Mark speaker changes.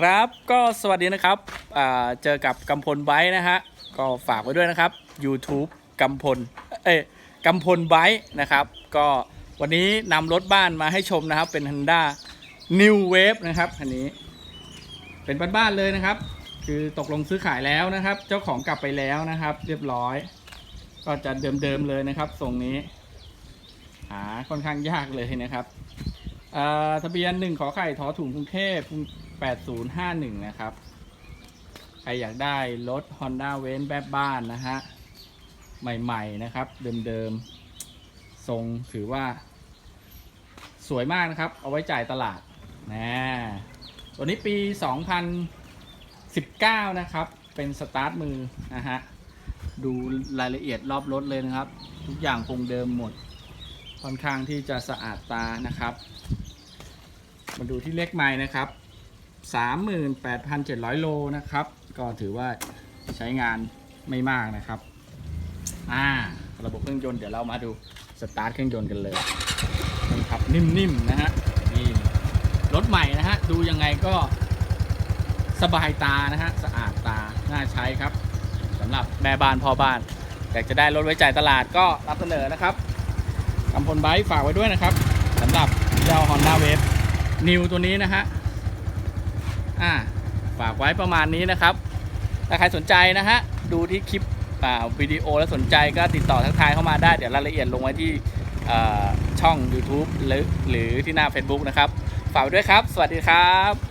Speaker 1: ครับก็สวัสดีนะครับเจอกับกำพลไบค์นะฮะก็ฝากไว้ด้วยนะครับ YouTube กำพลเอ้กำพลไบค์นะครับ ก็วันนี้นำรถบ้านมาให้ชมนะครับ เป็น Honda New Wave นะครับคันนี้ เป็นบ้านๆเลยนะครับ คือตกลงซื้อขายแล้วนะครับ เจ้าของกลับไปแล้วนะครับ เรียบร้อย ก็จะเดิมๆเลยนะครับทรงนี้ หาค่อนข้างยากเลยนะครับ ทะเบียนหนึ่งขอไข่ทอถุงกรุงเทพ8051นย์ห้าหนึ่งนะครับ ใครอยากได้รถ Honda w a n แบบบ้านนะฮะ ใหม่ ๆ นะครับ เดิม ๆ ทรงถือว่า สวยมากนะครับ เอาไว้จ่ายตลาดนะตัวนี้ปี 2019 นะครับ เป็นสตาร์ทมือนะฮะ ดูรายละเอียดรอบรถเลยนะครับ ทุกอย่างคงเดิมหมดค่อนข้างที่จะสะอาดตานะครับ มาดูที่เลขไม้นะครับ 38,700 โลนะครับ ก็ถือว่าใช้งานไม่มากนะครับ อ่า ระบบเครื่องยนต์เดี๋ยวเรามาดูสตาร์ทเครื่องยนต์กันเลยนี่ครับนิ่มๆนะฮะนี่รถใหม่นะฮะดูยังไงก็สบายตานะฮะสะอาดตาน่าใช้ครับสำหรับแม่บ้านพ่อบ้านอยากจะได้รถไว้จ่ายตลาดก็รับเสนอนะครับกำพลไบค์ฝากไว้ด้วยนะครับสำหรับเจ้า Honda Wave นิวตัวนี้นะฮะอ่าฝากไว้ประมาณนี้นะครับ ถ้าใครสนใจนะฮะ ดูที่คลิปวิดีโอแล้วสนใจก็ติดต่อทักทายเข้ามาได้ เดี๋ยวรายละเอียดลงไว้ที่อ่าช่อง YouTube หรือหรือที่หน้า Facebook นะครับ ฝากไว้ด้วยครับ สวัสดีครับ